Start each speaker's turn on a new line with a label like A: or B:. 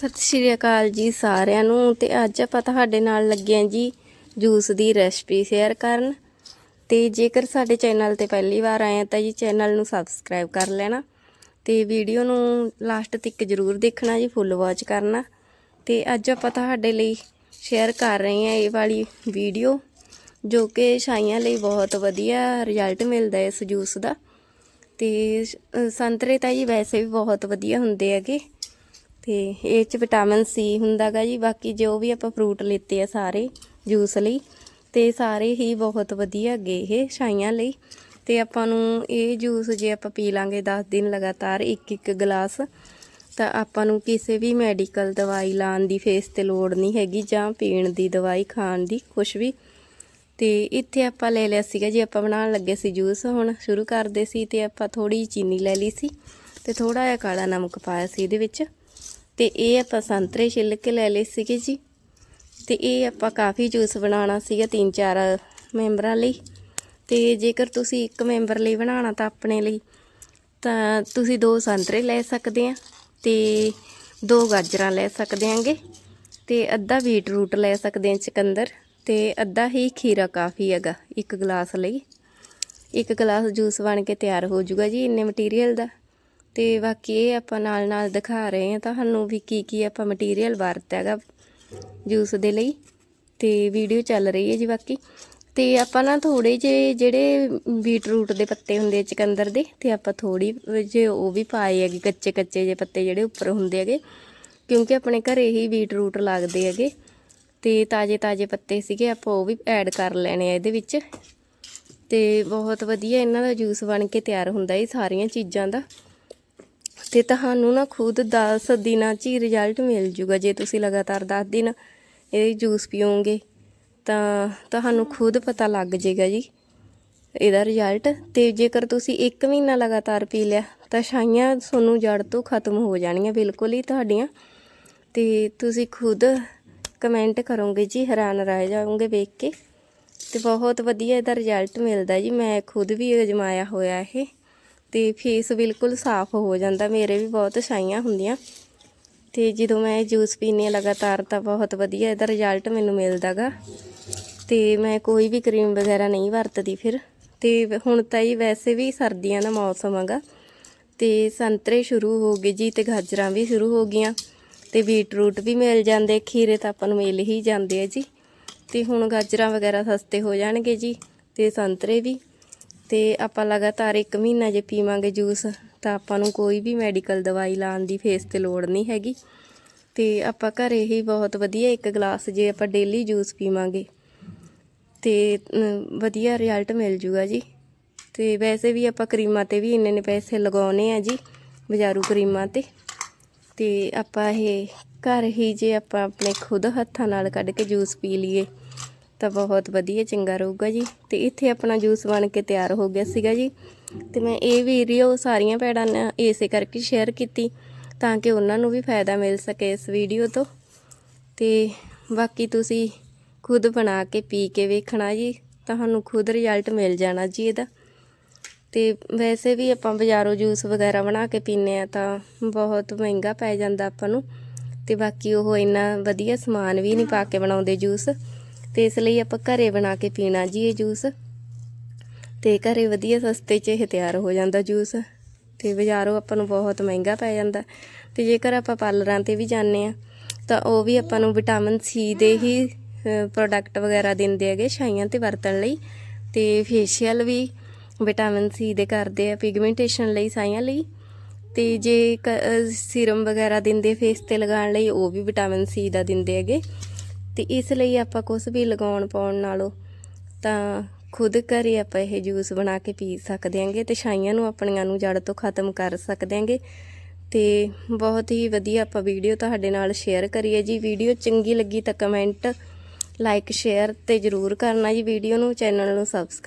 A: ਸਤਿ ਸ਼੍ਰੀ ਅਕਾਲ ਜੀ ਸਾਰਿਆਂ ਨੂੰ ਤੇ ਅੱਜ ਆਪਾਂ ਤੁਹਾਡੇ ਨਾਲ ਲੱਗੇ ਆਂ ਜੀ ਜੂਸ ਦੀ ਰੈਸਪੀ ਸ਼ੇਅਰ ਕਰਨ। ਤੇ ਜੇਕਰ ਸਾਡੇ ਚੈਨਲ ਤੇ ਪਹਿਲੀ ਵਾਰ ਆਏ ਆ ਤਾਂ ਜੀ ਚੈਨਲ ਨੂੰ ਸਬਸਕ੍ਰਾਈਬ ਕਰ ਲੈਣਾ ਤੇ ਵੀਡੀਓ ਨੂੰ ਲਾਸਟ ਤੱਕ ਜਰੂਰ ਦੇਖਣਾ ਜੀ ਫੁੱਲ ਵਾਚ ਕਰਨਾ। ਤੇ ਅੱਜ ਆਪਾਂ ਤੁਹਾਡੇ ਲਈ ਸ਼ੇਅਰ ਕਰ ਰਹੇ ਹਾਂ ਇਹ ਵਾਲੀ ਵੀਡੀਓ ਜੋ ਕਿ ਛਾਈਆਂ ਲਈ ਬਹੁਤ ਵਧੀਆ ਰਿਜ਼ਲਟ ਮਿਲਦਾ ਇਸ ਜੂਸ ਦਾ। ਤੇ ਅ, ਸੰਤਰੇ ਤਾਂ ਜੀ ਵੈਸੇ ਵੀ ਬਹੁਤ ਵਧੀਆ ਹੁੰਦੇ ਹੈਗੇ। ਤੇ ਇਹ ਚ ਵਿਟਾਮਿਨ ਸੀ ਹੁੰਦਾਗਾ ਜੀ, ਬਾਕੀ ਜੋ ਵੀ ਆਪਾਂ ਫਰੂਟ ਲਿੱਤੇ ਆ ਸਾਰੇ ਜੂਸ ਲਈ, ਤੇ ਸਾਰੇ ਹੀ ਬਹੁਤ ਵਧੀਆ ਗਏ ਇਹ ਛਾਈਆਂ ਲਈ। ਤੇ ਆਪਾਂ ਨੂੰ ਇਹ ਜੂਸ ਜੇ ਆਪਾਂ ਪੀ ਲਾਂਗੇ 10 ਦਿਨ ਲਗਾਤਾਰ ਇੱਕ ਇੱਕ ਗਲਾਸ, ਤਾਂ ਆਪਾਂ ਨੂੰ ਕਿਸੇ ਵੀ ਮੈਡੀਕਲ ਦਵਾਈ ਲਾਉਣ ਦੀ ਫੇਸ ਤੇ ਲੋੜ ਨਹੀਂ ਹੈਗੀ ਜਾਂ ਪੀਣ ਦੀ ਦਵਾਈ, ਖਾਣ ਦੀ ਕੁਝ ਵੀ। ਤੇ ਇੱਥੇ ਆਪਾਂ ਲੈ ਲਿਆ ਸੀਗਾ ਜੀ, ਆਪਾਂ ਬਣਾਉਣ ਲੱਗੇ ਸੀ ਜੂਸ ਹੁਣ ਸ਼ੁਰੂ ਕਰਦੇ ਸੀ ਤੇ ਆਪਾਂ ਥੋੜੀ ਚੀਨੀ ਲੈ ਲਈ ਸੀ, ਤੇ ਥੋੜਾ ਜਿਹਾ ਕਾਲਾ ਨਮਕ ਪਾਇਆ ਸੀ ਇਹਦੇ ਵਿੱਚ। ਤੇ ਇਹ ਆਪਾਂ ਸੰਤਰੇ ਛਿੱਲ ਕੇ ਲੈ ਲਏ ਸੀਗੇ ਜੀ। ਤੇ ਇਹ ਆਪਾਂ ਕਾਫੀ ਜੂਸ ਬਣਾਉਣਾ ਸੀਗਾ ਤਿੰਨ ਚਾਰ ਮੈਂਬਰਾਂ ਲਈ। ਤੇ ਜੇਕਰ ਤੁਸੀਂ ਇੱਕ ਮੈਂਬਰ ਲਈ ਬਣਾਉਣਾ ਤਾਂ ਆਪਣੇ ਲਈ, ਤਾਂ ਤੁਸੀਂ ਦੋ ਸੰਤਰੇ ਲੈ ਸਕਦੇ ਆ ਤੇ ਦੋ ਗਾਜਰਾਂ ਲੈ ਸਕਦੇ ਆਂਗੇ ਤੇ ਅੱਧਾ ਬੀਟਰੂਟ ਲੈ ਸਕਦੇ ਆ ਚਕੰਦਰ ਤੇ ਅੱਧਾ ਹੀ ਖੀਰਾ ਕਾਫੀ ਹੈਗਾ ਇੱਕ ਗਲਾਸ ਲਈ। ਇੱਕ ਗਲਾਸ ਜੂਸ ਬਣ ਕੇ ਤਿਆਰ ਹੋ ਜਾਊਗਾ ਜੀ ਇੰਨੇ ਮਟੀਰੀਅਲ ਦਾ। ਤੇ ਬਾਕੀ ਇਹ ਆਪਾਂ ਨਾਲ ਨਾਲ ਦਿਖਾ ਰਹੇ ਹਾਂ ਤੁਹਾਨੂੰ ਵੀ ਕੀ ਕੀ ਆਪਾਂ ਮਟੀਰੀਅਲ ਵਰਤਿਆ ਹੈਗਾ ਜੂਸ ਦੇ ਲਈ ਤੇ ਵੀਡੀਓ ਚੱਲ ਰਹੀ ਹੈ ਜੀ ਬਾਕੀ। ਤੇ ਆਪਾਂ ਨਾ ਥੋੜੇ ਜੇ ਜਿਹੜੇ ਬੀਟਰੂਟ ਦੇ ਪੱਤੇ ਹੁੰਦੇ ਚਕੰਦਰ ਦੇ ਤੇ ਆਪਾਂ ਥੋੜੀ ਜੇ ਉਹ ਵੀ ਪਾਏ ਹੈਗੇ, ਕੱਚੇ ਕੱਚੇ ਜੇ ਪੱਤੇ ਜਿਹੜੇ ਉੱਪਰ ਹੁੰਦੇ ਹੈਗੇ। ਕਿਉਂਕਿ ਆਪਣੇ ਘਰੇ ਹੀ ਬੀਟਰੂਟ ਲੱਗਦੇ ਹੈਗੇ ਤੇ ਤਾਜ਼ੇ ਤਾਜ਼ੇ ਪੱਤੇ ਸੀਗੇ, ਆਪਾਂ ਉਹ ਵੀ ਐਡ ਕਰ ਲੈਣੇ ਆ ਇਹਦੇ ਵਿੱਚ। ਤੇ ਬਹੁਤ ਵਧੀਆ ਇਹਨਾਂ ਦਾ ਜੂਸ ਬਣ ਕੇ ਤਿਆਰ ਹੁੰਦਾ ਇਹ ਸਾਰੀਆਂ ਚੀਜ਼ਾਂ ਦਾ। ਤੇ ਤੁਹਾਨੂੰ ਨਾ ਖੁਦ 10 ਦਿਨਾਂ 'ਚ ਹੀ ਰਿਜ਼ਲਟ ਮਿਲ ਜੂਗਾ। ਜੇ ਤੁਸੀਂ ਲਗਾਤਾਰ 10 ਦਿਨ ਇਹ ਜੂਸ ਪੀਓਗੇ, ਤਾਂ ਤੁਹਾਨੂੰ ਖੁਦ ਪਤਾ ਲੱਗ ਜਾਏਗਾ ਜੀ ਇਹਦਾ ਰਿਜ਼ਲਟ ਤੇ ਜੇਕਰ ਤੁਸੀਂ 1 ਮਹੀਨਾ ਲਗਾਤਾਰ ਪੀ ਲਿਆ, ਤਾਂ ਛਾਈਆਂ ਤੁਹਾਨੂੰ ਜੜ ਤੋਂ ਖਤਮ ਹੋ ਜਾਣੀਆਂ ਬਿਲਕੁਲ ਹੀ ਤੁਹਾਡੀਆਂ। ਤੇ ਤੁਸੀਂ ਖੁਦ ਕਮੈਂਟ ਕਰੋਗੇ ਜੀ, ਹੈਰਾਨ ਰਹਿ ਜਾਓਗੇ ਵੇਖ ਕੇ। ਤੇ ਬਹੁਤ ਵਧੀਆ ਇਹਦਾ ਰਿਜ਼ਲਟ ਮਿਲਦਾ ਜੀ। ਮੈਂ ਖੁਦ ਵੀ ਅਜਮਾਇਆ ਹੋਇਆ ਇਹ। ਤੇ ਫੇਸ ਬਿਲਕੁਲ ਸਾਫ਼ ਹੋ ਜਾਂਦਾ, ਮੇਰੇ ਵੀ ਬਹੁਤ ਛਾਈਆਂ ਹੁੰਦੀਆਂ। ਤੇ ਜਦੋਂ ਮੈਂ ਜੂਸ ਪੀਨੀ ਹਾਂ, ਲਗਾਤਾਰ ਤਾਂ ਬਹੁਤ ਵਧੀਆ ਇਹਦਾ ਰਿਜ਼ਲਟ ਮੈਨੂੰ ਮਿਲਦਾਗਾ। ਤੇ ਮੈਂ ਕੋਈ ਵੀ ਕਰੀਮ ਵਗੈਰਾ ਨਹੀਂ ਵਰਤਦੀ ਫਿਰ। ਤੇ ਹੁਣ ਤਾਂ ਹੀ ਵੈਸੇ ਵੀ ਸਰਦੀਆਂ ਦਾ ਮੌਸਮ ਹੈਗਾ। ਤੇ ਸੰਤਰੇ ਸ਼ੁਰੂ ਹੋ ਗਏ ਜੀ ਤੇ ਗਾਜਰਾਂ ਵੀ ਸ਼ੁਰੂ ਹੋ ਗਈਆਂ। ਤੇ ਬੀਟਰੂਟ ਵੀ ਮਿਲ ਜਾਂਦੇ, ਖੀਰੇ ਤਾਂ ਆਪਾਂ ਨੂੰ ਮਿਲ ਹੀ ਜਾਂਦੇ ਆ ਜੀ। ਤੇ ਹੁਣ ਗਾਜਰਾਂ ਵਗੈਰਾ ਸਸਤੇ ਹੋ ਜਾਣਗੇ ਜੀ, ਤੇ ਸੰਤਰੇ ਵੀ। ਤੇ ਆਪਾਂ ਲਗਾਤਾਰ 1 ਮਹੀਨਾ ਜੇ ਪੀਵਾਂਗੇ ਜੂਸ, ਤਾਂ ਆਪਾਂ ਨੂੰ ਕੋਈ ਵੀ ਮੈਡੀਕਲ ਦਵਾਈ ਲਾਉਣ ਦੀ ਫੇਸ ਤੇ ਲੋੜ ਨਹੀਂ ਹੈਗੀ। ਤੇ ਆਪਾਂ ਘਰੇ ਹੀ ਬਹੁਤ ਵਧੀਆ ਇੱਕ ਗਲਾਸ ਜੇ ਆਪਾਂ ਡੇਲੀ ਜੂਸ ਪੀਵਾਂਗੇ। ਤੇ ਵਧੀਆ ਰਿਜ਼ਲਟ ਮਿਲ ਜੂਗਾ ਜੀ। ਤੇ ਵੈਸੇ ਵੀ ਆਪਾਂ ਕਰੀਮਾਂ ਤੇ ਵੀ ਇੰਨੇ ਨੇ ਪੈਸੇ ਲਗਾਉਨੇ ਆ ਜੀ, ਬਾਜ਼ਾਰੂ ਕਰੀਮਾਂ ਤੇ। ਤੇ ਆਪਾਂ ਇਹ ਘਰ ਹੀ ਜੇ ਆਪਾਂ ਆਪਣੇ ਖੁਦ ਹੱਥਾਂ ਨਾਲ ਕੱਢ ਕੇ ਜੂਸ ਪੀ ਲਈਏ। ਤਾਂ ਬਹੁਤ ਵਧੀਆ, ਚੰਗਾ ਰਹੂਗਾ ਜੀ। ਤੇ ਇੱਥੇ ਆਪਣਾ ਜੂਸ ਬਣ ਕੇ ਤਿਆਰ ਹੋ ਗਿਆ ਸੀਗਾ ਜੀ। ਤੇ ਮੈਂ ਇਹ ਵੀਡੀਓ ਸਾਰੀਆਂ ਭੈਣਾਂ ਨੇ ਇਸੇ ਕਰਕੇ ਸ਼ੇਅਰ ਕੀਤੀ, ਤਾਂ ਕਿ ਉਹਨਾਂ ਨੂੰ ਵੀ ਫਾਇਦਾ ਮਿਲ ਸਕੇ ਇਸ ਵੀਡੀਓ ਤੋਂ। ਤੇ ਬਾਕੀ ਤੁਸੀਂ ਖੁਦ ਬਣਾ ਕੇ ਪੀ ਕੇ ਵੇਖਣਾ ਜੀ, ਤੁਹਾਨੂੰ ਖੁਦ ਰਿਜ਼ਲਟ ਮਿਲ ਜਾਣਾ ਜੀ ਇਹਦਾ। ਤੇ ਵੈਸੇ ਵੀ ਆਪਾਂ ਬਾਜ਼ਾਰੋਂ ਜੂਸ ਵਗੈਰਾ ਬਣਾ ਕੇ ਪੀਨੇ ਆ ਤਾਂ ਬਹੁਤ ਮਹਿੰਗਾ ਪੈ ਜਾਂਦਾ ਆਪਾਂ ਨੂੰ। ਤੇ ਬਾਕੀ ਉਹ ਇੰਨਾ ਵਧੀਆ ਸਮਾਨ ਵੀ ਨਹੀਂ ਪਾ ਕੇ ਬਣਾਉਂਦੇ ਜੂਸ। ਤੇ ਇਸ ਲਈ ਆਪਾਂ ਘਰੇ ਬਣਾ ਕੇ ਪੀਣਾ ਜੀ ਇਹ ਜੂਸ। ਤੇ ਘਰੇ ਵਧੀਆ ਸਸਤੇ 'ਚ ਇਹ ਤਿਆਰ ਹੋ ਜਾਂਦਾ ਜੂਸ। ਤੇ ਬਾਜ਼ਾਰੋਂ ਆਪਾਂ ਨੂੰ ਬਹੁਤ ਮਹਿੰਗਾ ਪੈ ਜਾਂਦਾ। ਤੇ ਜੇਕਰ ਆਪਾਂ ਪਾਰਲਰਾਂ ਤੇ ਵੀ ਜਾਂਦੇ ਆ ਤਾਂ ਉਹ ਵੀ ਆਪਾਂ ਨੂੰ ਵਿਟਾਮਿਨ ਸੀ ਦੇ ਹੀ ਪ੍ਰੋਡਕਟ ਵਗੈਰਾ ਦਿੰਦੇ ਹੈਗੇ ਛਾਈਆਂ ਤੇ ਵਰਤਣ ਲਈ। ਤੇ ਫੇਸ਼ੀਅਲ ਵੀ ਵਿਟਾਮਿਨ ਸੀ ਦੇ ਕਰਦੇ ਆ ਪਿਗਮੈਂਟੇਸ਼ਨ ਲਈ ਛਾਈਆਂ ਲਈ। ਤੇ ਜੇ ਸੀਰਮ ਵਗੈਰਾ ਦਿੰਦੇ ਫੇਸ ਤੇ ਲਗਾਉਣ ਲਈ, ਉਹ ਵੀ ਵਿਟਾਮਿਨ ਸੀ ਦਾ ਦਿੰਦੇ ਹੈਗੇ। ਤੇ ਇਸ ਲਈ ਆਪਾਂ ਕੁਝ ਵੀ ਲਗਾਉਣ ਪਾਉਣ ਨਾਲੋਂ ਤਾਂ ਖੁਦ ਘਰੇ ਆਪਾਂ ਇਹ ਜੂਸ ਬਣਾ ਕੇ ਪੀ ਸਕਦੇ ਆਂਗੇ ਤੇ ਛਾਈਆਂ ਨੂੰ ਆਪਣੀਆਂ ਨੂੰ ਜੜ ਤੋਂ ਖਤਮ ਕਰ ਸਕਦੇ ਆਂਗੇ ਤੇ ਬਹੁਤ ਹੀ ਵਧੀਆ ਆਪਾਂ ਵੀਡੀਓ ਤੁਹਾਡੇ ਨਾਲ ਸ਼ੇਅਰ ਕਰੀਏ ਜੀ। ਵੀਡੀਓ ਚੰਗੀ ਲੱਗੀ ਤਾਂ ਕਮੈਂਟ ਲਾਈਕ ਸ਼ੇਅਰ ਤੇ ਜਰੂਰ ਕਰਨਾ ਜੀ। ਵੀਡੀਓ ਨੂੰ ਚੈਨਲ ਨੂੰ ਸਬਸਕ੍ਰਾਈਬ